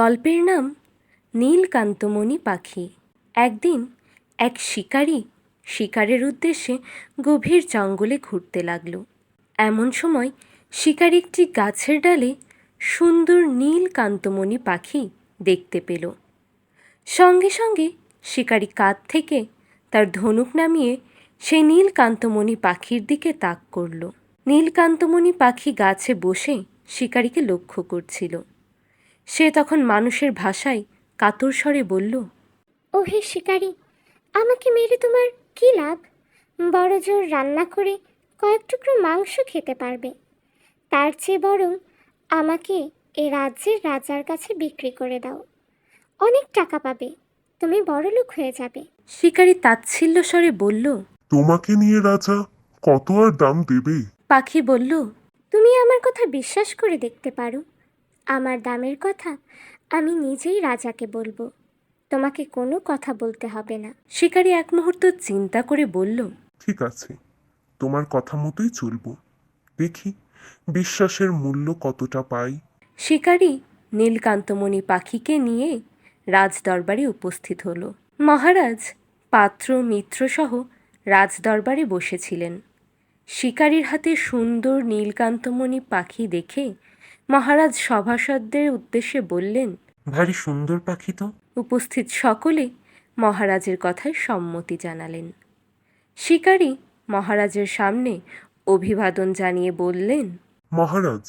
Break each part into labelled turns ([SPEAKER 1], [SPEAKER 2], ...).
[SPEAKER 1] গল্পের নাম নীলকান্তমণি পাখি। একদিন এক শিকারী শিকারের উদ্দেশ্যে গভীর জঙ্গলে ঘুরতে লাগল। এমন সময় শিকারী একটি গাছের ডালে সুন্দর নীলকান্তমণি পাখি দেখতে পেল। সঙ্গে সঙ্গে শিকারী কাঁধ থেকে তার ধনুক নামিয়ে সেই নীলকান্তমণি পাখির দিকে তাক করল। নীলকান্তমণি পাখি গাছে বসে শিকারীকে লক্ষ্য করছিল। সে তখন মানুষের ভাষায় কাতর স্বরে বলল
[SPEAKER 2] ও হে শিকারি আমাকে মেরে তোমার কী লাভ? বড় জোর রান্না করে কয়েক টুকরো মাংস খেতে পারবে। তার চেয়ে বরং আমাকে এ রাজ্যের রাজার কাছে বিক্রি করে দাও। অনেক টাকা পাবে তুমি বড় লোক হয়ে যাবে।
[SPEAKER 1] শিকারি তাচ্ছিল্য স্বরে বলল
[SPEAKER 3] তোমাকে নিয়ে রাজা কত আর দাম দেবে?
[SPEAKER 1] পাখি বলল
[SPEAKER 2] তুমি আমার কথা বিশ্বাস করে দেখতে পারো। আমার দামের কথা আমি নিজেই রাজাকে বলব। তোমাকে কোনো কথা বলতে হবে না।
[SPEAKER 1] শিকারী এক মুহূর্ত চিন্তা করে বলল
[SPEAKER 3] ঠিক আছে তোমার কথা মতোই চলবো। দেখি বিশ্বাসের মূল্য কতটা পাই।
[SPEAKER 1] শিকারী নীলকান্তমণি পাখিকে নিয়ে রাজদরবারে উপস্থিত হল। মহারাজ পাত্র মিত্রসহ রাজদরবারে বসেছিলেন। শিকারির হাতে সুন্দর নীলকান্তমণি পাখি দেখে মহারাজ সভাসদদের উদ্দেশ্যে বললেন
[SPEAKER 4] ভারী সুন্দর পাখি তো।
[SPEAKER 1] উপস্থিত সকলে মহারাজের কথায় সম্মতি জানালেন। শিকারী মহারাজের সামনে অভিবাদন জানিয়ে বললেন
[SPEAKER 3] মহারাজ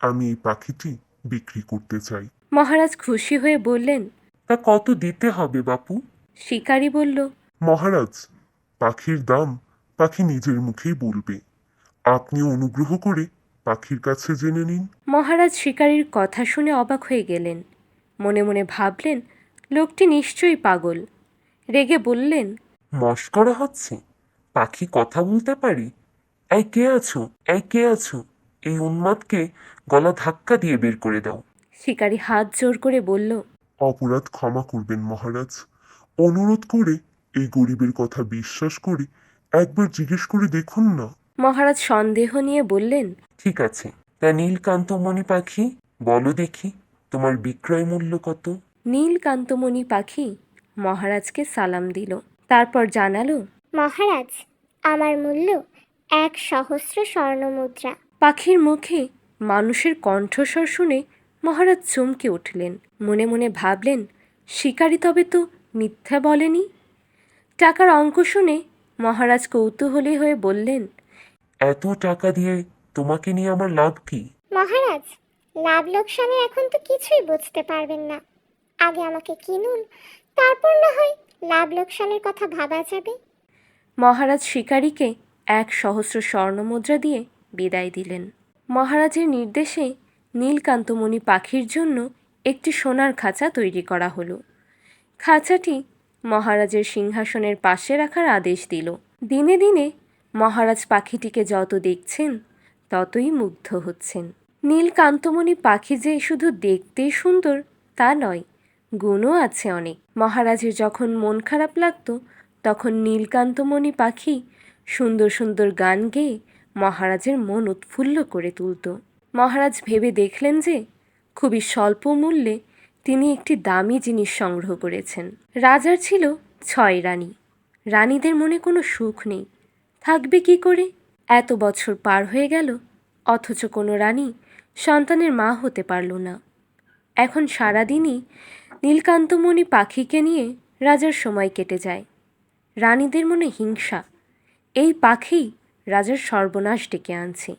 [SPEAKER 3] আমি এই পাখিটি বিক্রি করতে চাই।
[SPEAKER 1] মহারাজ খুশি হয়ে বললেন
[SPEAKER 4] তা কত দিতে হবে বাপু?
[SPEAKER 1] শিকারী বলল
[SPEAKER 3] মহারাজ পাখির দাম পাখি নিজের মুখেই বলবে। আপনি অনুগ্রহ করে পাখির কাছে জেনে নিন।
[SPEAKER 1] মহারাজ শিকারীর কথা শুনে অবাক হয়ে গেলেন। মনে মনে ভাবলেন লোকটি নিশ্চয়ই পাগল। রেগে বললেন
[SPEAKER 4] মস্করা হচ্ছে। পাখি কথা বলতে পারি? এই কে আছো? এই কে আছো? এই উন্মাদকে গলা ধাক্কা দিয়ে বের করে দাও।
[SPEAKER 1] শিকারী হাত জোর করে বলল
[SPEAKER 3] অপরাধ ক্ষমা করবেন মহারাজ। অনুরোধ করে এই গরিবের কথা বিশ্বাস করে একবার জিজ্ঞেস করে দেখুন না।
[SPEAKER 1] মহারাজ সন্দেহ নিয়ে বললেন
[SPEAKER 4] ঠিক আছে তা নীলকান্তমণি পাখি বলো দেখি তোমার বিক্রয় মূল্য কত?
[SPEAKER 1] নীলকান্তমণি পাখি মহারাজকে সালাম দিল। তারপর জানালো
[SPEAKER 2] মহারাজ আমার মূল্য এক সহস্র স্বর্ণমুদ্রা।
[SPEAKER 1] পাখির মুখে মানুষের কণ্ঠস্বর শুনে মহারাজ চমকে উঠলেন। মনে মনে ভাবলেন শিকারী তবে তো মিথ্যা বলেনি। টাকার অঙ্ক শুনে মহারাজ কৌতূহলী হয়ে বললেন
[SPEAKER 4] এত টাকা দিয়ে তোমাকে নিয়ে আমার লাভ কি?
[SPEAKER 2] মহারাজ লাভ লোকসানে এখন তো কিছুই বুঝতে পারবেন না। আগে আমাকে কিনুন তারপর না হয় লাভ লোকসানের কথা ভাবা যাবে।
[SPEAKER 1] মহারাজ শিকারীকে এক সহস্র স্বর্ণমুদ্রা দিয়ে বিদায় দিলেন। মহারাজের নির্দেশে নীলকান্তমণি পাখির জন্য একটি সোনার খাঁচা তৈরি করা হলো। খাঁচাটি মহারাজের সিংহাসনের পাশে রাখার আদেশ দিল। দিনে দিনে মহারাজ পাখিটিকে যত দেখছেন, ততই মুগ্ধ হচ্ছেন। নীলকান্তমণি পাখি যে শুধু দেখতেই সুন্দর, তা নয়, গুণও আছে অনেক। মহারাজের যখন মন খারাপ লাগতো, তখন নীলকান্তমণি পাখি সুন্দর সুন্দর গান গেয়ে মহারাজের মন উৎফুল্ল করে তুলত। মহারাজ ভেবে দেখলেন যে, খুবই স্বল্প মূল্যে তিনি একটি দামি জিনিস সংগ্রহ করেছেন। রাজার ছিল ছয় রানী। রানীদের মনে কোনো সুখ নেই। থাকবে কি করে? এত বছর পার হয়ে গেল, অথচ কোনো রানী সন্তানের মা হতে পারল না। এখন সারাদিনই নীলকান্তমণি পাখিকে নিয়ে রাজার সময় কেটে যায়। রানীদের মনে হিংসা। এই পাখি রাজার সর্বনাশ ডেকে আনছে।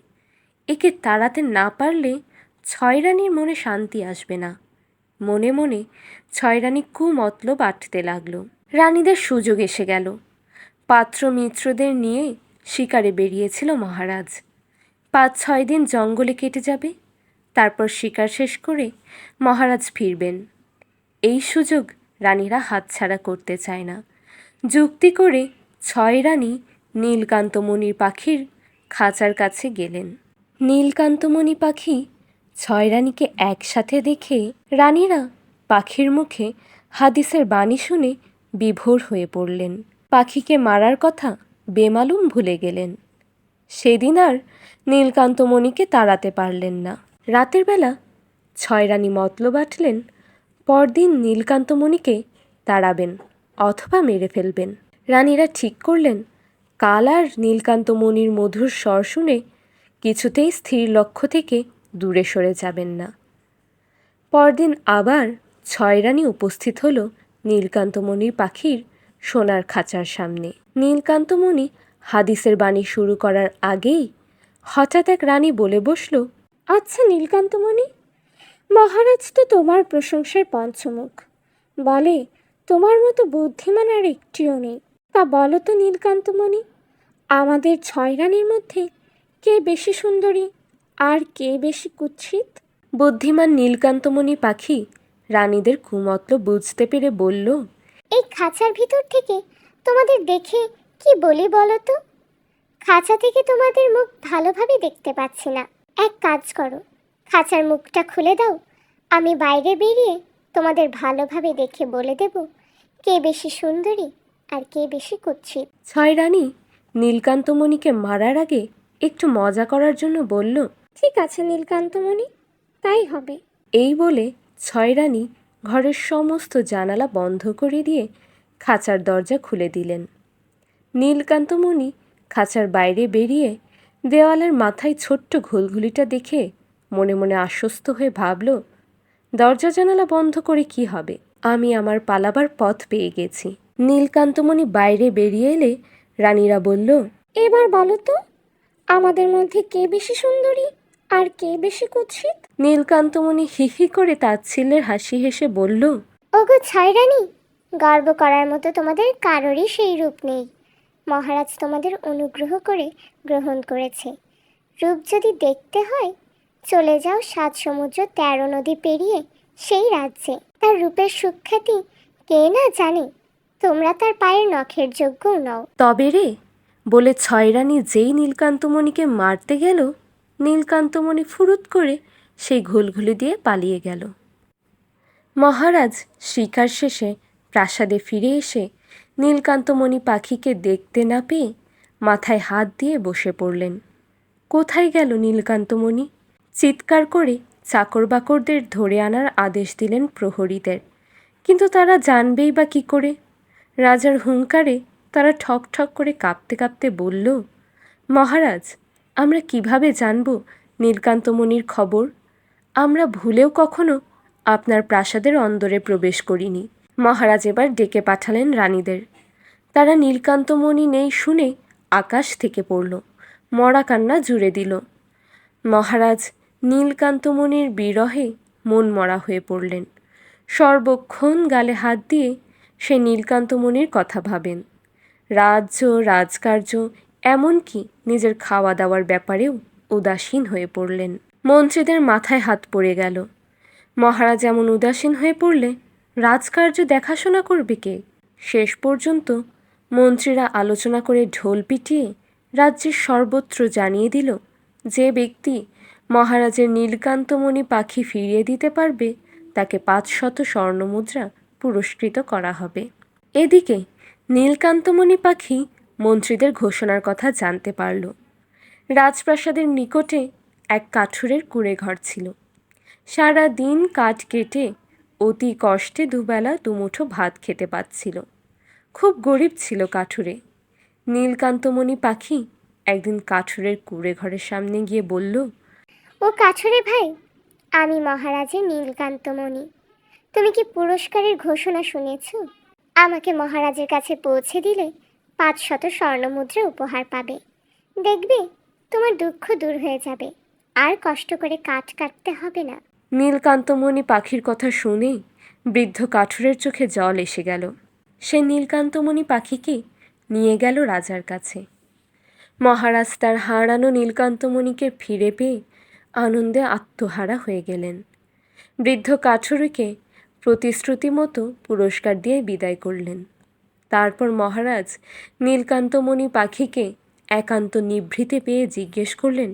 [SPEAKER 1] একে তাড়াতে না পারলে ছয় রানীর মনে শান্তি আসবে না। মনে মনে ছয় রানী কুমতলব আটতে লাগল। রানীদের সুযোগ এসে গেল। পাত্র মিত্রদের নিয়ে শিকারে বেরিয়েছিল মহারাজ। পাঁচ ছয় দিন জঙ্গলে কেটে যাবে, তারপর শিকার শেষ করে মহারাজ ফিরবেন। এই সুযোগ রানীরা হাতছাড়া করতে চায় না। যুক্তি করে ছয় রানী নীলকান্তমণির পাখির খাঁচার কাছে গেলেন। নীলকান্তমণি পাখি ছয় রানীকে একসাথে দেখে রানীরা পাখির মুখে হাদিসের বাণী শুনে বিভোর হয়ে পড়লেন। পাখিকে মারার কথা বেমালুম ভুলে গেলেন। সেদিন আর নীলকান্তমণিকে তাড়াতে পারলেন না। রাতের বেলা ছয় রানী মতলব আটলেন, পরদিন নীলকান্তমণিকে তাড়াবেন অথবা মেরে ফেলবেন। রানীরা ঠিক করলেন, কাল আর নীলকান্তমণির মধুর স্বর শুনে কিছুতেই স্থির লক্ষ্য থেকে দূরে সরে যাবেন না। পরদিন আবার ছয় রানী উপস্থিত হল নীলকান্তমণির পাখির সোনার খাঁচার সামনে। নীলকান্তমণি হাদিসের বাণী শুরু করার আগেই হঠাৎ এক রানী বলে বসল
[SPEAKER 2] আচ্ছা নীলকান্তমণি, মহারাজ তো তোমার প্রশংসার পঞ্চমুখ। বলে, তোমার মতো বুদ্ধিমান আর একটিও নেই। তা বলো তো নীলকান্তমণি, আমাদের ছয় রানীর মধ্যে কে বেশি সুন্দরী আর কে বেশি কুৎসিত?
[SPEAKER 1] বুদ্ধিমান নীলকান্তমণি পাখি রানীদের কুমতল বুঝতে পেরে বলল
[SPEAKER 2] এই খাঁচার ভিতর থেকে তোমাদের দেখে কি বলি বলো তো খাঁচা থেকে তোমাদের মুখ ভালোভাবে দেখতে পাচ্ছি না। এক কাজ করো খাঁচার মুখটা খুলে দাও। আমি বাইরে বেরিয়ে তোমাদের ভালোভাবে দেখে বলে দেব কে বেশি সুন্দরী আর কে বেশি কুৎসিত।
[SPEAKER 1] ছয় রানী নীলকান্তমণিকে মারার আগে একটু মজা করার জন্য বলল
[SPEAKER 2] ঠিক আছে নীলকান্তমণি তাই হবে।
[SPEAKER 1] এই বলে ছয় রানী ঘরের সমস্ত জানালা বন্ধ করে দিয়ে খাঁচার দরজা খুলে দিলেন। নীলকান্তমণি খাঁচার বাইরে বেরিয়ে দেওয়ালের মাথায় ছোট্ট ঘুলঘুলিটা দেখে মনে মনে আশ্বস্ত হয়ে ভাবল, দরজা জানালা বন্ধ করে কি হবে? আমি আমার পালাবার পথ পেয়ে গেছি। নীলকান্তমণি বাইরে বেরিয়ে এলে রানীরা বলল,
[SPEAKER 2] এবার বলো তো, আমাদের মধ্যে কে বেশি সুন্দরী? আর কে বেশি কুৎসিত?
[SPEAKER 1] নীলকান্তমণি হিহি করে তাচ্ছিল্যের হাসি হেসে বলল
[SPEAKER 2] ওগো ছয় রানী গর্ব করার মতো তোমাদের কারোরই সেই রূপ নেই। মহারাজ তোমাদের অনুগ্রহ করে গ্রহণ করেছে। রূপ যদি দেখতে হয় চলে যাও সাত সমুদ্র তেরো নদী পেরিয়ে সেই রাজ্যে। তার রূপের সুখ্যাতি কে না জানে তোমরা তার পায়ের নখের যোগ্যও নও।
[SPEAKER 1] তবে রে বলে ছয় রানী যেই নীলকান্তমণিকে মারতে গেল নীলকান্তমণি ফুরুত করে সেই ঘুলঘুলি দিয়ে পালিয়ে গেল। মহারাজ শিকার শেষে প্রাসাদে ফিরে এসে নীলকান্তমণি পাখিকে দেখতে না পেয়ে মাথায় হাত দিয়ে বসে পড়লেন। কোথায় গেল নীলকান্তমণি? চিৎকার করে চাকর বাকরদের ধরে আনার আদেশ দিলেন প্রহরীদের। কিন্তু তারা জানবেই বা কী করে? রাজার হুঙ্কারে তারা ঠক ঠক করে কাঁপতে কাঁপতে বলল, মহারাজ আমরা কীভাবে জানব নীলকান্তমণির খবর? আমরা ভুলেও কখনো আপনার প্রাসাদের অন্দরে প্রবেশ করিনি। মহারাজ এবার ডেকে পাঠালেন রানীদের। তারা নীলকান্তমণি নেই শুনে আকাশ থেকে পড়ল। মরা কান্না জুড়ে দিল। মহারাজ নীলকান্তমণির বিরহে মন মরা হয়ে পড়লেন। সর্বক্ষণ গালে হাত দিয়ে সে নীলকান্তমণির কথা ভাবেন। রাজ্য, রাজকার্য এমনকি নিজের খাওয়া দাওয়ার ব্যাপারেও উদাসীন হয়ে পড়লেন। মন্ত্রীদের মাথায় হাত পড়ে গেল। মহারাজ এমন উদাসীন হয়ে পড়লে রাজকার্য দেখাশোনা করবে কে? শেষ পর্যন্ত মন্ত্রীরা আলোচনা করে ঢোল পিটিয়ে রাজ্যের সর্বত্র জানিয়ে দিল যে ব্যক্তি মহারাজের নীলকান্তমণি পাখি ফিরিয়ে দিতে পারবে, তাকে পাঁচ শত স্বর্ণমুদ্রা পুরস্কৃত করা হবে। এদিকে নীলকান্তমণি পাখি মন্ত্রীদের ঘোষণার কথা জানতে পারল। রাজপ্রাসাদের নিকটে এক কাঠুরের কুঁড়ে ঘর ছিল। সারা দিন কাঠ কেটে অতি কষ্টে দুবেলা দুমুঠো ভাত খেতে পাচ্ছিল। খুব গরিব ছিল কাঠুরে। নীলকান্তমণি পাখি একদিন কাঠুরের কুঁড়ে ঘরের সামনে গিয়ে বলল,
[SPEAKER 2] ও কাছরে ভাই, আমি মহারাজের নীলকান্তমণি। তুমি কি পুরস্কারের ঘোষণা শুনেছ? আমাকে মহারাজের কাছে পৌঁছে দিলে পাঁচ শত স্বর্ণমুদ্রা উপহার পাবে। দেখবে, তোমার দুঃখ দূর হয়ে যাবে। আর কষ্ট করে কাঠ কাটতে হবে না।
[SPEAKER 1] নীলকান্তমণি পাখির কথা শুনে বৃদ্ধ কাঠুরের চোখে জল এসে গেল। সে নীলকান্তমণি পাখিকে নিয়ে গেল রাজার কাছে। মহারাজ তার হারানো নীলকান্তমণিকে ফিরে পেয়ে আনন্দে আত্মহারা হয়ে গেলেন। বৃদ্ধ কাঠুরিকে প্রতিশ্রুতি মতো পুরস্কার দিয়ে বিদায় করলেন। তারপর মহারাজ নীলকান্তমণি পাখিকে একান্ত নিভৃতে পেয়ে জিজ্ঞেস করলেন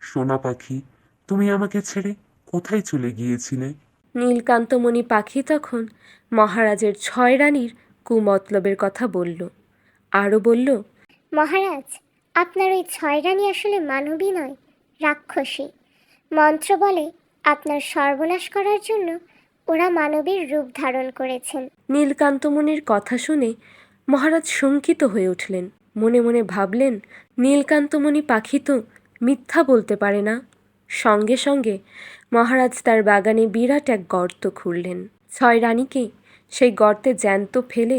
[SPEAKER 4] সোনা পাখি তুমি আমাকে ছেড়ে কোথায় চলে গিয়েছিলে?
[SPEAKER 1] নীলকান্তমণি পাখি তখন মহারাজের ছয় রানীর কুমতলবের কথা বলল। আরও বলল
[SPEAKER 2] মহারাজ আপনার ওই ছয় রানী আসলে মানবী নয় রাক্ষসী। মন্ত্র বলে আপনার সর্বনাশ করার জন্য ওরা মানবের রূপ ধারণ করেছেন।
[SPEAKER 1] নীলকান্তমণির কথা শুনে মহারাজ শঙ্কিত হয়ে উঠলেন। মনে মনে ভাবলেন নীলকান্তমণি পাখি তো মিথ্যা বলতে পারে না। সঙ্গে সঙ্গে মহারাজ তার বাগানে বিরাট এক গর্ত খুঁড়লেন। ছয় রানীকে সেই গর্তে জ্যান্ত ফেলে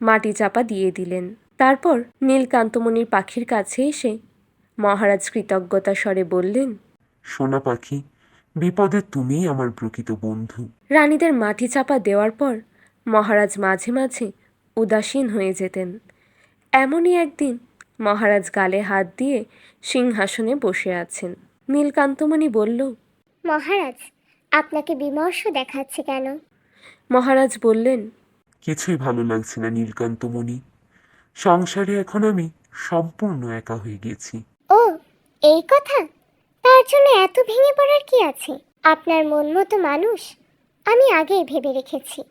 [SPEAKER 1] মাটি চাপা দিয়ে দিলেন। তারপর নীলকান্তমণির পাখির কাছে এসে মহারাজ কৃতজ্ঞতা স্বরে বললেন
[SPEAKER 4] সোনা পাখি বিপদে তুমিই আমার প্রকৃত বন্ধু।
[SPEAKER 1] রানীদের মাটি চাপা দেওয়ার পর মহারাজ মাঝে মাঝে উদাসীন হয়ে যেতেন। এমনই একদিন মহারাজ গালে হাত দিয়ে সিংহাসনে বসে আছেন। নীলকান্তমণি বলল
[SPEAKER 2] মহারাজ আপনাকে বিমর্ষ দেখাচ্ছে কেন?
[SPEAKER 1] মহারাজ বললেন
[SPEAKER 4] কিছুই ভালো লাগছে না নীলকান্তমণি। সংসারে এখন আমি সম্পূর্ণ একা হয়ে গেছি।
[SPEAKER 2] ও এই কথা? তার জন্য এত ভেঙে পড়ার কি আছে? আপনার মন মতো মানুষ আমি আগেই ভেবে রেখেছি।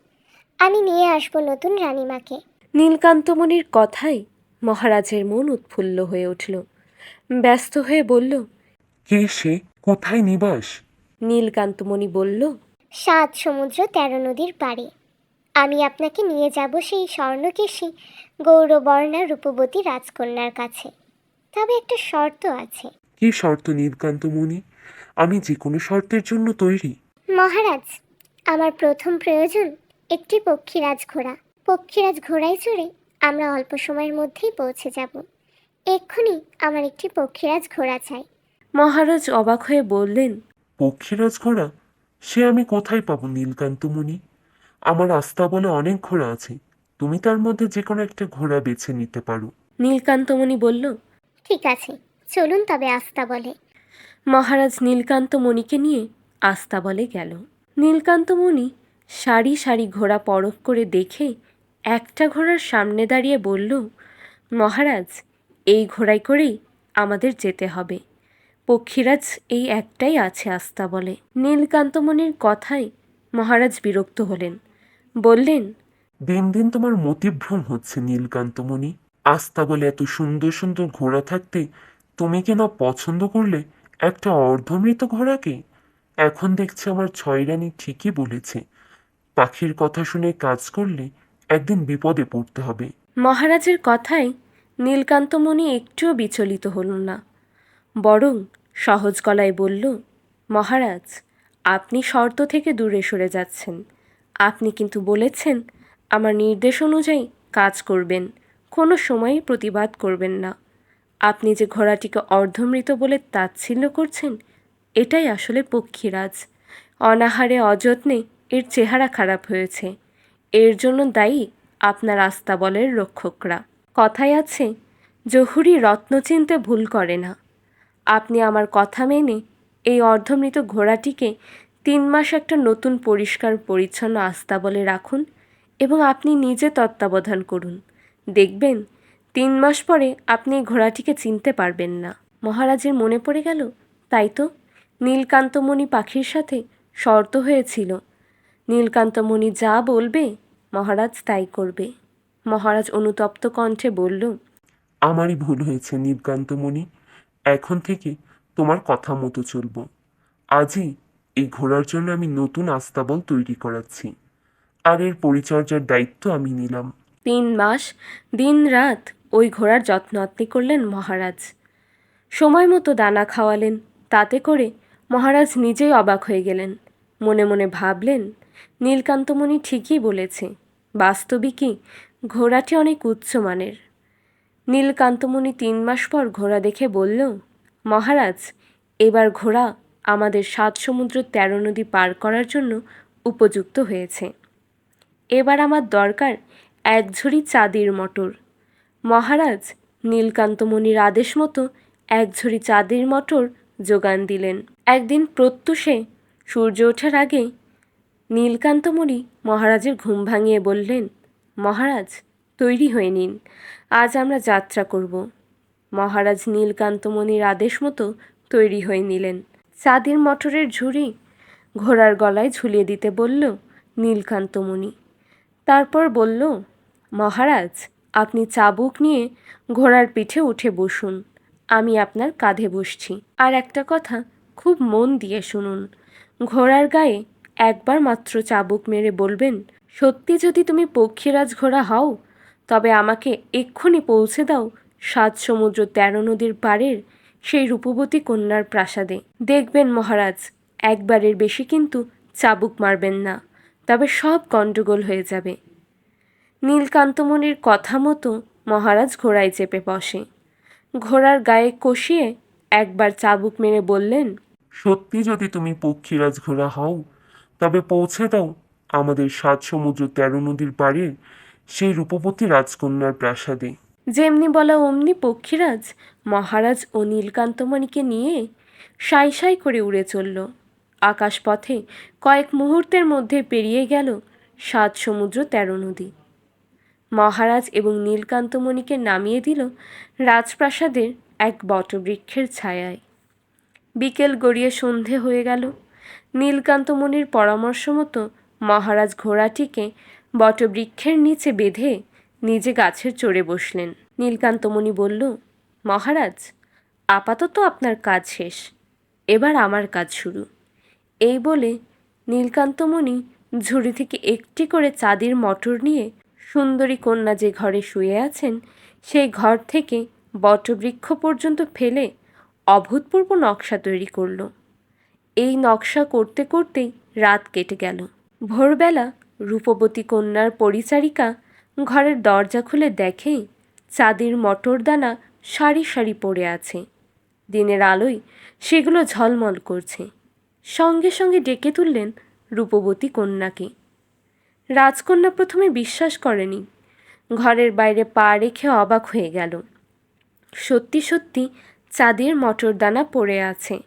[SPEAKER 2] আমি নিয়ে আসব নতুন রানীমাকে।
[SPEAKER 1] নীলকান্তমণির কথায় মহারাজের মন উৎফুল্ল হয়ে উঠল। ব্যস্ত হয়ে বলল
[SPEAKER 4] কে সে? কোথায় নিবাস?
[SPEAKER 1] নীলকান্তমণি বলল
[SPEAKER 2] সাত সমুদ্র তেরো নদীর পাড়ে। আমি আপনাকে নিয়ে যাব সেই স্বর্ণকেশী গৌরবর্ণা রূপবতী রাজকন্যার কাছে। তবে একটা শর্ত আছে।
[SPEAKER 4] কি শর্ত নীলকান্তমণি আমি যে কোনো শর্তের জন্য তৈরি।
[SPEAKER 2] মহারাজ আমার প্রথম প্রয়োজন একটি পক্ষীরাজ ঘোড়া। পক্ষীরাজ ঘোড়ায় চড়ে আমরা অল্প সময়ের মধ্যেই পৌঁছে যাব। এক্ষুনি আমার একটি পক্ষীরাজ ঘোড়া চাই।
[SPEAKER 1] মহারাজ অবাক হয়ে বললেন
[SPEAKER 4] পক্ষীরাজ ঘোড়া? সে আমি কোথায় পাবো নীলকান্তমণি আমার আস্থা বলে অনেক ঘোড়া আছে। তুমি তার মধ্যে যে কোনো একটা ঘোড়া বেছে নিতে পারো।
[SPEAKER 1] নীলকান্তমণি বলল
[SPEAKER 2] ঠিক আছে। চলুন তবে আস্তা বলে।
[SPEAKER 1] মহারাজ নীলকান্তমণিকে নিয়ে আস্তা বলে গেল। নীলকান্তমণি সারি সারি ঘোড়া পরখ করে দেখে একটা ঘোড়ার সামনে দাঁড়িয়ে বলল মহারাজ এই ঘোড়ায় করেই আমাদের যেতে হবে। পক্ষীরাজ এই একটাই আছে আস্তাবলে নীলকান্তমণির কথায় মহারাজ বিরক্ত হলেন। বললেন
[SPEAKER 4] দিন দিন তোমার মতিভ্রম হচ্ছে নীলকান্তমণি আস্থা বলে এত সুন্দর সুন্দর ঘোড়া থাকতে তুমি কেন পছন্দ করলে একটা অর্ধমৃত ঘোড়াকে? এখন দেখছি আমার ছয় রানী ঠিকই বলেছে। পাখির কথা শুনে কাজ করলে একদিন বিপদে পড়তে হবে।
[SPEAKER 1] মহারাজের কথায় নীলকান্তমণি একটুও বিচলিত হল না। বরং সহজ গলায় বলল, মহারাজ, আপনি শর্ত থেকে দূরে সরে যাচ্ছেন। আপনি কিন্তু বলেছেন, আমার নির্দেশ অনুযায়ী কাজ করবেন। কোনো সময়ই প্রতিবাদ করবেন না। আপনি যে ঘোড়াটিকে অর্ধমৃত বলে তাচ্ছিল্য করছেন, এটাই আসলে পক্ষীরাজ। অনাহারে অযত্নে এর চেহারা খারাপ হয়েছে। এর জন্য দায়ী আপনার আস্তাবলের রক্ষকরা। কথায় আছে, জহুরি রত্ন চিনতে ভুল করে না। আপনি আমার কথা মেনে এই অর্ধমৃত ঘোড়াটিকে তিন মাস একটা নতুন পরিষ্কার পরিচ্ছন্ন আস্তাবলে রাখুন এবং আপনি নিজে তত্ত্বাবধান করুন। দেখবেন তিন মাস পরে আপনি এই ঘোড়াটিকে চিনতে পারবেন না। মহারাজের মনে পড়ে গেল তাই তো নীলকান্তমণি পাখির সাথে শর্ত হয়েছিল। নীলকান্তমণি যা বলবে মহারাজ তাই করবে। মহারাজ অনুতপ্ত কণ্ঠে বলল
[SPEAKER 4] আমারই ভুল হয়েছে নীলকান্তমণি এখন থেকে তোমার কথা মতো চলবো। আজই এই ঘোড়ার জন্য আমি নতুন আস্তাবল তৈরি করাচ্ছি। আর এর পরিচর্যার দায়িত্ব আমি নিলাম।
[SPEAKER 1] তিন মাস দিন রাত ওই ঘোড়ার যত্ন আত্মি করলেন মহারাজ। সময় মতো দানা খাওয়ালেন, তাতে করে মহারাজ নিজেই অবাক হয়ে গেলেন। মনে মনে ভাবলেন, নীলকান্তমণি ঠিকই বলেছে বাস্তবিকই ঘোড়াটি অনেক উচ্চমানের নীলকান্তমণি তিন মাস পর ঘোড়া দেখে বলল, মহারাজ, এবার ঘোড়া আমাদের সাত সমুদ্র তেরো নদী পার করার জন্য উপযুক্ত হয়েছে। এবার আমার দরকার এক ঝুড়ি চাঁদির মটর। মহারাজ নীলকান্তমণির আদেশ মতো এক ঝুড়ি চাঁদির মটর যোগান দিলেন। একদিন প্রত্যুষে সূর্য ওঠার আগে নীলকান্তমণি মহারাজের ঘুম ভাঙিয়ে বললেন, মহারাজ, তৈরি হয়ে নিন, আজ আমরা যাত্রা করব। মহারাজ নীলকান্তমণির আদেশ মতো তৈরি হয়ে নিলেন। চাঁদের মটরের ঝুড়ি ঘোড়ার গলায় ঝুলিয়ে দিতে বলল নীলকান্তমণি। তারপর বলল, মহারাজ আপনি চাবুক নিয়ে ঘোড়ার পিঠে উঠে বসুন, আমি আপনার কাঁধে বসছি। আর একটা কথা খুব মন দিয়ে শুনুন, ঘোড়ার গায়ে একবার মাত্র চাবুক মেরে বলবেন, সত্যি যদি তুমি পক্ষীরাজ ঘোড়া হও, তবে আমাকে এক্ষুনি পৌঁছে দাও সাত সমুদ্র তেরো নদীর পাড়ের সেই রূপবতী কন্যার প্রাসাদে। দেখবেন মহারাজ, একবারের বেশি কিন্তু চাবুক মারবেন না, তবে সব গণ্ডগোল হয়ে যাবে। নীলকান্তমণির কথা মতো মহারাজ ঘোড়ায় চেপে বসে। ঘোড়ার গায়ে কষিয়ে একবার চাবুক মেরে বললেন
[SPEAKER 4] সত্যি যদি তুমি পক্ষীরাজ ঘোড়া হও তবে পৌঁছে দাও আমাদের সাত সমুদ্র তেরো নদীর পাড়ের সেই রূপবতী রাজকন্যার প্রাসাদে।
[SPEAKER 1] যেমনি বলা অমনি পক্ষীরাজ মহারাজ ও নীলকান্তমণিকে নিয়ে সাই সাই করে উড়ে চলল। আকাশপথে কয়েক মুহূর্তের মধ্যে পেরিয়ে গেল সাত সমুদ্র তেরো নদী। মহারাজ এবং নীলকান্তমণিকে নামিয়ে দিল রাজপ্রাসাদের এক বটবৃক্ষের ছায়ায়। বিকেল গড়িয়ে সন্ধে হয়ে গেল। নীলকান্তমণির পরামর্শ মতো মহারাজ ঘোড়াটিকে বটবৃক্ষের নিচে বেঁধে নিজে গাছের চড়ে বসলেন। নীলকান্তমণি বলল, মহারাজ, আপাতত আপনার কাজ শেষ। এবার আমার কাজ শুরু। এই বলে নীলকান্তমণি ঝুড়ি থেকে একটি করে চাঁদির মটর নিয়ে সুন্দরী কন্যা যে ঘরে শুয়ে আছেন, সেই ঘর থেকে বটবৃক্ষ পর্যন্ত ফেলে অভূতপূর্ব নকশা তৈরি করল। এই নকশা করতে করতেই রাত কেটে গেল। ভোরবেলা রূপবতী কন্যার পরিচারিকা ঘরের দরজা খুলে দেখে চাঁদের মটরদানা সারি সারি পড়ে আছে। দিনের আলোয় সেগুলো ঝলমল করছে। সঙ্গে সঙ্গে ডেকে তুললেন রূপবতী কন্যাকে। রাজকন্যা প্রথমে বিশ্বাস করেনি। ঘরের বাইরে পা রেখে অবাক হয়ে গেল। সত্যি সত্যি চাঁদের মটরদানা পড়ে আছে।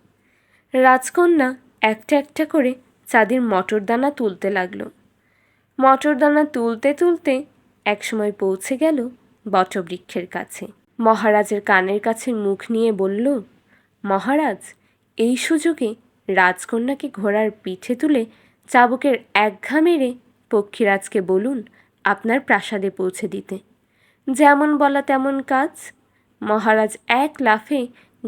[SPEAKER 1] রাজকন্যা একটা একটা করে চাঁদের মটরদানা তুলতে লাগল। মটরদানা তুলতে তুলতে একসময় পৌঁছে গেল বটবৃক্ষের কাছে। মহারাজের কানের কাছে মুখ নিয়ে বলল, মহারাজ, এই সুযোগে রাজকন্যাকে ঘোড়ার পিঠে তুলে চাবুকের একঘা মেরে পক্ষীরাজকে বলুন আপনার প্রাসাদে পৌঁছে দিতে। যেমন বলা তেমন কাজ। মহারাজ এক লাফে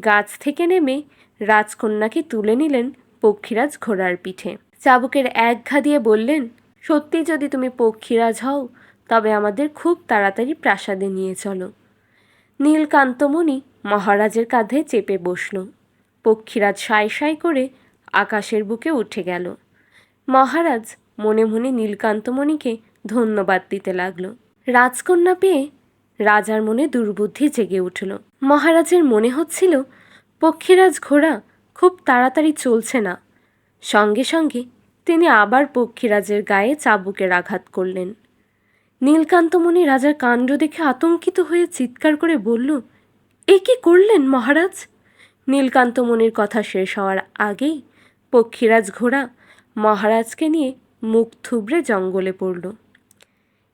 [SPEAKER 1] গাছ থেকে নেমে রাজকন্যাকে তুলে নিলেন পক্ষীরাজ ঘোড়ার পিঠে। চাবুকের এক ঘা দিয়ে বললেন, সত্যি যদি তুমি পক্ষীরাজ হও, তবে আমাদের খুব তাড়াতাড়ি প্রাসাদে নিয়ে চলো। নীলকান্তমণি মহারাজের কাঁধে চেপে বসল। পক্ষীরাজ সাই সাই করে আকাশের বুকে উঠে গেল। মহারাজ মনে মনে নীলকান্তমণিকে ধন্যবাদ দিতে লাগল। রাজকন্যা পেয়ে রাজার মনে দুর্বুদ্ধি জেগে উঠল। মহারাজের মনে হচ্ছিল, পক্ষীরাজ ঘোড়া খুব তাড়াতাড়ি চলছে না। সঙ্গে সঙ্গে তিনি আবার পক্ষীরাজের গায়ে চাবুকের আঘাত করলেন। নীলকান্তমণি রাজার কাণ্ড দেখে আতঙ্কিত হয়ে চিৎকার করে বলল, এ কি করলেন মহারাজ? নীলকান্তমণির কথা শেষ হওয়ার আগেই পক্ষীরাজ ঘোড়া মহারাজকে নিয়ে মুখ থুবড়ে জঙ্গলে পড়ল।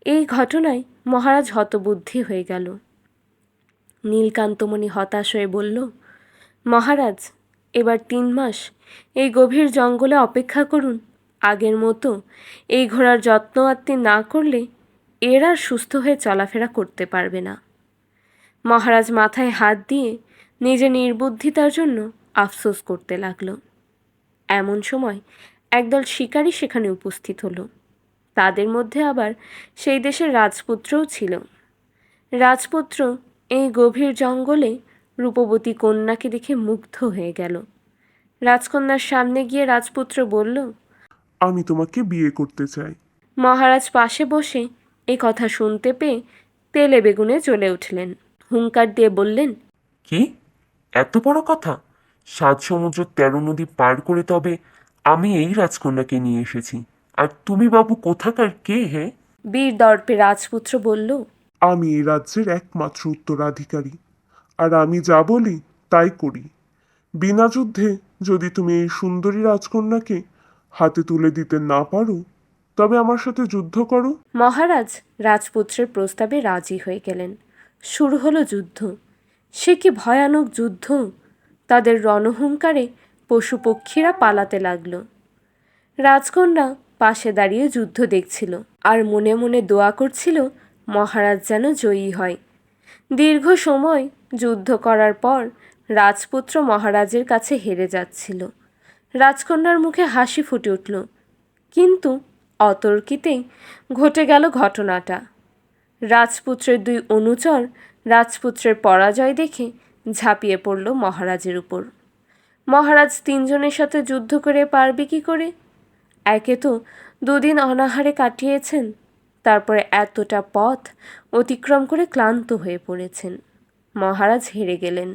[SPEAKER 1] এই ঘটনায় মহারাজ হতবুদ্ধি হয়ে গেল। নীলকান্তমণি হতাশ হয়ে বলল, মহারাজ, এবার তিন মাস এই গভীর জঙ্গলে অপেক্ষা করুন। আগের মতো এই ঘোড়ার যত্ন আত্মি না করলে এরা সুস্থ হয়ে চলাফেরা করতে পারবে না। মহারাজ মাথায় হাত দিয়ে নিজের নির্বুদ্ধিতার জন্য আফসোস করতে লাগল। এমন সময় একদল শিকারী সেখানে উপস্থিত হলো। তাদের মধ্যে আবার সেই দেশের রাজপুত্রও ছিল। রাজপুত্র এই গভীর জঙ্গলে রূপবতী কন্যাকে দেখে মুগ্ধ হয়ে গেল। রাজকন্যার সামনে গিয়ে রাজপুত্র বলল
[SPEAKER 3] আমি তোমাকে বিয়ে করতে চাই।
[SPEAKER 1] মহারাজ পাশে বসে এ কথা শুনতে পেয়ে তেলে বেগুনে চলে উঠলেন। হুঙ্কার দিয়ে বললেন
[SPEAKER 4] কি? এত বড় কথা? সাত সমুদ্র তেরো নদী পার করে তবে আমি এই রাজকন্যাকে নিয়ে এসেছি। আর তুমি বাবু কোথাকার? কে হে?
[SPEAKER 1] বীর দর্পে রাজপুত্র বলল
[SPEAKER 3] আমি এই রাজ্যের একমাত্র উত্তরাধিকারী। আর আমি যা বলি তাই করি। বিনা যুদ্ধে যদি তুমি এই সুন্দরী রাজকন্যাকে হাতে তুলে দিতে না পারো তবে আমার সাথে যুদ্ধ করো।
[SPEAKER 1] মহারাজ রাজপুত্রের প্রস্তাবে রাজি হয়ে গেলেন। শুরু হলো যুদ্ধ। সে কি ভয়ানক যুদ্ধ? তাদের রণহুঙ্কারে পশু পক্ষীরা পালাতে লাগল। রাজকন্যা পাশে দাঁড়িয়ে যুদ্ধ দেখছিল আর মনে মনে দোয়া করছিল, মহারাজ যেন জয়ী হয়। দীর্ঘ সময় যুদ্ধ করার পর রাজপুত্র মহারাজের কাছে হেরে যাচ্ছিল। রাজকন্যার মুখে হাসি ফুটে উঠল। কিন্তু অতর্কিতেই ঘটে গেল ঘটনাটা। রাজপুত্রের দুই অনুচর রাজপুত্রের পরাজয় দেখে ঝাঁপিয়ে পড়ল মহারাজের উপর। মহারাজ তিনজনের সাথে যুদ্ধ করে পারবে কি করে? একে তো দুদিন অনাহারে কাটিয়েছেন, তারপরে এতটা পথ অতিক্রম করে ক্লান্ত হয়ে পড়েছেন। মহারাজ হেরে গেলেন।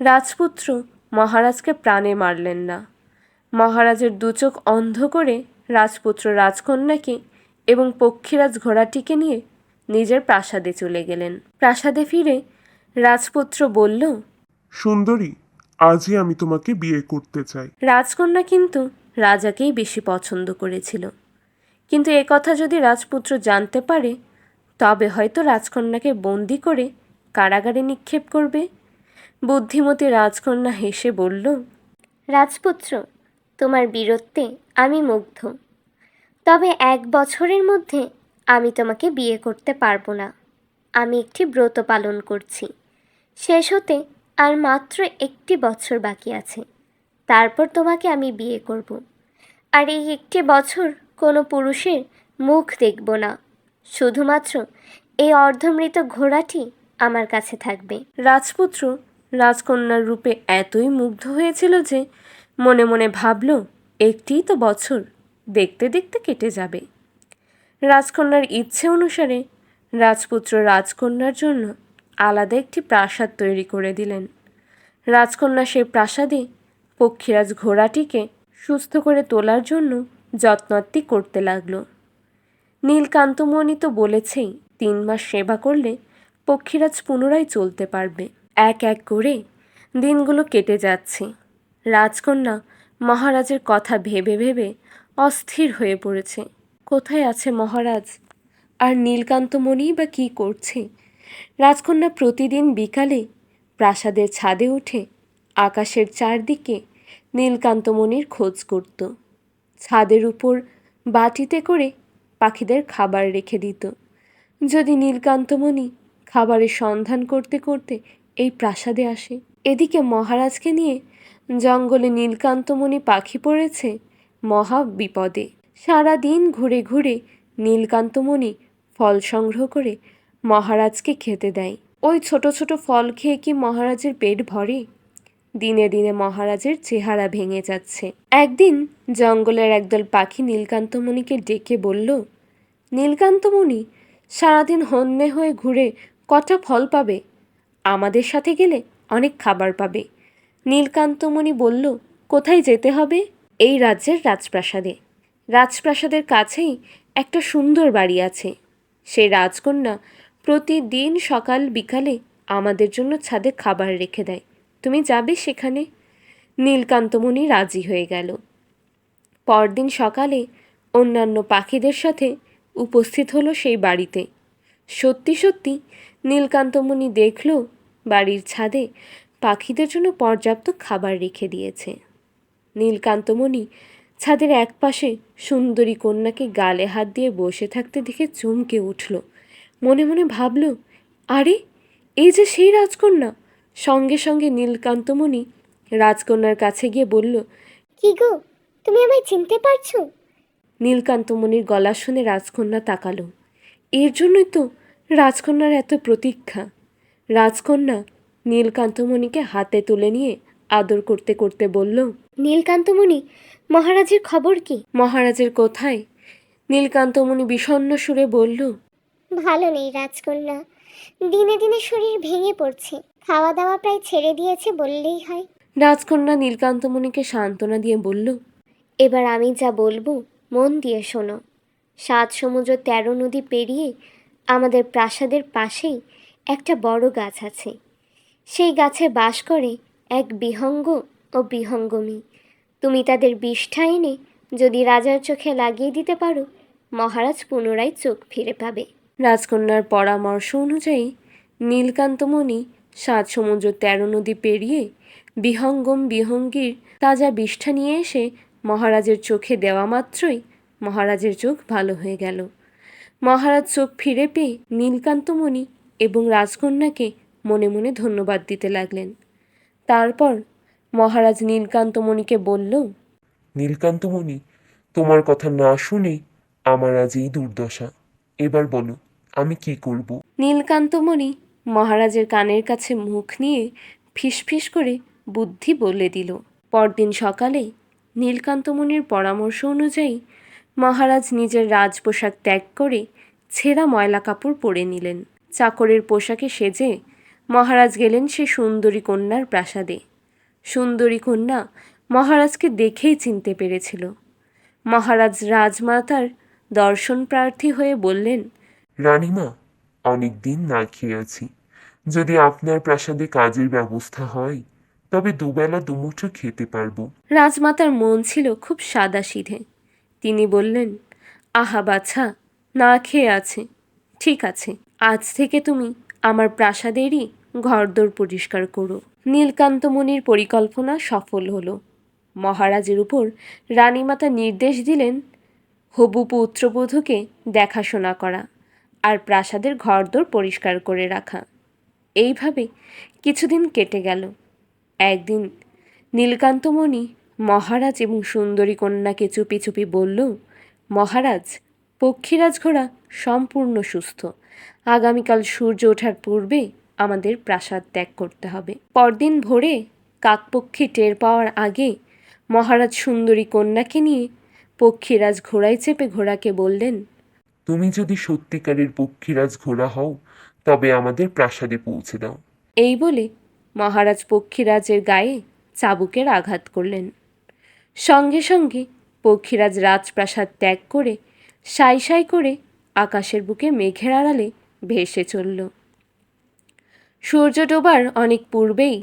[SPEAKER 1] রাজপুত্র মহারাজকে প্রাণে মারলেন না। মহারাজের দুচোখ অন্ধ করে রাজপুত্র রাজকন্যাকে এবং পক্ষীরাজ ঘোড়াটিকে নিয়ে নিজের প্রাসাদে চলে গেলেন। প্রাসাদে ফিরে রাজপুত্র বলল,
[SPEAKER 3] সুন্দরী আজই আমি তোমাকে বিয়ে করতে চাই।
[SPEAKER 1] রাজকন্যা কিন্তু রাজাকেই বেশি পছন্দ করেছিল। কিন্তু এ কথা যদি রাজপুত্র জানতে পারে তবে হয়তো রাজকন্যাকে বন্দি করে কারাগারে নিক্ষেপ করবে। বুদ্ধিমতী রাজকন্যা হেসে বলল
[SPEAKER 2] রাজপুত্র তোমার বীরত্বে আমি মুগ্ধ। তবে এক বছরের মধ্যে আমি তোমাকে বিয়ে করতে পারব না। আমি একটি ব্রত পালন করছি। শেষ হতে আর মাত্র একটি বছর বাকি আছে। তারপর তোমাকে আমি বিয়ে করব। আর এই একটি বছর কোনো পুরুষের মুখ দেখব না। শুধুমাত্র এই অর্ধমৃত ঘোড়াটি আমার কাছে থাকবে।
[SPEAKER 1] রাজপুত্র রাজকন্যার রূপে এতই মুগ্ধ হয়েছিল যে মনে মনে ভাবল, একটিই তো বছর, দেখতে দেখতে কেটে যাবে। রাজকন্যার ইচ্ছে অনুসারে রাজপুত্র রাজকন্যার জন্য আলাদা একটি প্রাসাদ তৈরি করে দিলেন। রাজকন্যা সেই প্রাসাদে পক্ষীরাজ ঘোড়াটিকে সুস্থ করে তোলার জন্য যত্নাত্তি করতে লাগল। নীলকান্তমণি তো বলেছেই, তিন মাস সেবা করলে পক্ষীরাজ পুনরায় চলতে পারবে। এক এক করে দিনগুলো কেটে যাচ্ছে। রাজকন্যা মহারাজের কথা ভেবে ভেবে অস্থির হয়ে পড়েছে। কোথায় আছে মহারাজ? আর নীলকান্তমণি বা কী করছে? রাজকন্যা প্রতিদিন বিকালে প্রাসাদের ছাদে উঠে আকাশের চারদিকে নীলকান্তমণির খোঁজ করত। ছাদের উপর বাটিতে করে পাখিদের খাবার রেখে দিত। যদি নীলকান্তমণি খাবারের সন্ধান করতে করতে এই প্রাসাদে আসে, এদিকে মহারাজকে নিয়ে জঙ্গলে নীলকান্তমণি পাখি পড়েছে মহা বিপদে। সারা দিন ঘুরে ঘুরে নীলকান্তমণি ফল সংগ্রহ করে মহারাজকে খেতে দেয়। ওই ছোট ছোট ফল খেয়ে কি মহারাজের পেট ভরে? দিনে দিনে মহারাজের চেহারা ভেঙে যাচ্ছে। একদিন জঙ্গলের একদল পাখি নীলকান্তমণিকে ডেকে বলল, নীলকান্তমণি, সারাদিন হন্যে হয়ে ঘুরে কটা ফল পাবে? আমাদের সাথে গেলে অনেক খাবার পাবে। নীলকান্তমণি বলল, কোথায় যেতে হবে? এই রাজ্যের রাজপ্রাসাদে। রাজপ্রাসাদের কাছেই একটা সুন্দর বাড়ি আছে। সেই রাজকন্যা প্রতিদিন সকাল বিকালে আমাদের জন্য ছাদে খাবার রেখে দেয়। তুমি যাবে সেখানে? নীলকান্তমণি রাজি হয়ে গেল। পরদিন সকালে অন্যান্য পাখিদের সাথে উপস্থিত হলো সেই বাড়িতে। সত্যি সত্যি নীলকান্তমণি দেখল বাড়ির ছাদে পাখিদের জন্য পর্যাপ্ত খাবার রেখে দিয়েছে। নীলকান্তমণি ছাদের একপাশে সুন্দরী কন্যাকে গালে হাত দিয়ে বসে থাকতে দেখে চমকে উঠল। মনে মনে ভাবল আরে এই যে সেই রাজকন্যা! সঙ্গে সঙ্গে নীলকান্তমণি রাজকন্যার কাছে গিয়ে বলল
[SPEAKER 2] কি গো তুমি আমায় চিনতে পারছ?
[SPEAKER 1] নীলকান্তমণির গলা শুনে রাজকন্যা তাকালো এর জন্যই তো রাজকন্যার এত প্রতীক্ষা। রাজকন্যা নীলকান্তমণিকে হাতে তুলে নিয়ে আদর করতে করতে বলল
[SPEAKER 2] নীলকান্তমণি মহারাজের খবর কি?
[SPEAKER 1] মহারাজের কোথায় নীলকান্তমণি বিষণ্ণ সুরে বলল
[SPEAKER 2] ভালো নেই রাজকন্যা। দিনে দিনে শরীর ভেঙে পড়ছে। খাওয়া দাওয়া প্রায় ছেড়ে দিয়েছে বললেই হয়।
[SPEAKER 1] রাজকন্যা নীলকান্তমণিকে সান্ত্বনা দিয়ে বলল
[SPEAKER 2] এবার আমি যা বলব মন দিয়ে শোনো। সাত সমুদ্র তেরো নদী পেরিয়ে আমাদের প্রাসাদের পাশেই একটা বড় গাছ আছে। সেই গাছে বাস করে এক বিহঙ্গ ও বিহঙ্গমী। তুমি তাদের বিষ্ঠা এনে যদি রাজার চোখে লাগিয়ে দিতে পারো মহারাজ পুনরায় চোখ ফিরে পাবে।
[SPEAKER 1] রাজকন্যার পরামর্শ অনুযায়ী নীলকান্তমণি সাত সমুদ্র তেরো নদী পেরিয়ে বিহঙ্গম বিহঙ্গীর তাজা বিষ্ঠা নিয়ে এসে মহারাজের চোখে দেওয়া মাত্রই মহারাজের চোখ ভালো হয়ে গেল। মহারাজ চোখ ফিরে পেয়ে নীলকান্তমণি এবং রাজকন্যাকে মনে মনে ধন্যবাদ দিতে লাগলেন। তারপর মহারাজ নীলকান্তমণিকে বলল,
[SPEAKER 4] নীলকান্তমণি, তোমার কথা না শুনে আমার আজ এই দুর্দশা। এবার বলো আমি কি করব?
[SPEAKER 1] নীলকান্তমণি মহারাজের কানের কাছে মুখ নিয়ে ফিসফিস করে বুদ্ধি বলে দিল। পরদিন সকালে নীলকান্তমণির পরামর্শ অনুযায়ী মহারাজ নিজের রাজপোশাক ত্যাগ করে ছেঁড়া ময়লা কাপড় পরে নিলেন। চাকরের পোশাকে সেজে মহারাজ গেলেন সে সুন্দরী কন্যার প্রাসাদে। সুন্দরী কন্যা মহারাজকে দেখেই চিনতে পেরেছিল। মহারাজ রাজমাতার দর্শন প্রার্থী হয়ে বললেন
[SPEAKER 4] রানীমা অনেক দিন না খেয়ে আছি যদি আপনার প্রাসাদে কাজের ব্যবস্থা হয়, তবে দুবেলা দুমুঠো খেতে পারব।
[SPEAKER 1] রাজমাতার মন ছিল খুব সাদা সিধে তিনি বললেন, আহা বাছা, না খেয়ে আছে। ঠিক আছে, আজ থেকে তুমি আমার প্রাসাদেরই ঘরদোর পরিষ্কার করো। নীলকান্তমণির পরিকল্পনা সফল হলো। মহারাজের উপর রানীমাতা নির্দেশ দিলেন, হবু পুত্রবধূকে দেখাশোনা করা। আর প্রাসাদের ঘরদোর পরিষ্কার করে রাখা। এইভাবে কিছুদিন কেটে গেল। একদিন নীলকান্তমণি মহারাজ এবং সুন্দরী কন্যাকে চুপি চুপি বলল, মহারাজ, পক্ষীরাজ ঘোড়া সম্পূর্ণ সুস্থ। আগামীকাল সূর্য ওঠার পূর্বে আমাদের প্রাসাদ ত্যাগ করতে হবে। পরদিন ভোরে কাকপক্ষী টের পাওয়ার আগে মহারাজ সুন্দরী কন্যাকে নিয়ে পক্ষীরাজ ঘোড়ায় চেপে ঘোড়াকে বললেন
[SPEAKER 4] তুমি যদি সত্যিকারের পক্ষীরাজ ঘোড়া হও, তবে আমাদের প্রাসাদে পৌঁছে দাও।
[SPEAKER 1] এই বলে মহারাজ পক্ষীরাজের গায়ে চাবুকের আঘাত করলেন। সঙ্গে সঙ্গে পক্ষীরাজ রাজপ্রাসাদ ত্যাগ করে সাই সাই করে আকাশের বুকে মেঘের আড়ালে ভেসে চলল। সূর্য ডোবার অনেক পূর্বেই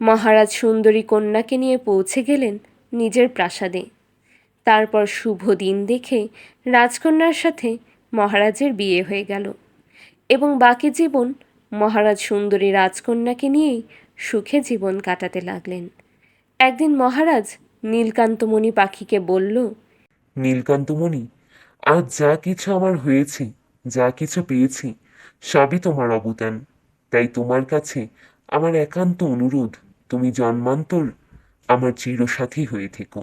[SPEAKER 1] মহারাজ সুন্দরী কন্যাকে নিয়ে পৌঁছে গেলেন নিজের প্রাসাদে। তারপর শুভ দিন দেখে রাজকন্যার সাথে মহারাজের বিয়ে হয়ে গেল। এবং বাকি জীবন মহারাজ সুন্দরী রাজকন্যাকে নিয়েই সুখে জীবন কাটাতে লাগলেন। একদিন মহারাজ নীলকান্তমণি পাখিকে বলল,
[SPEAKER 4] নীলকান্তমণি, আজ যা কিছু আমার হয়েছে, যা কিছু পেয়েছি, সবই তোমার অবদান। তাই তোমার কাছে আমার একান্ত অনুরোধ, তুমি জন্মান্তর আমার চিরসাথী হয়ে থেকো।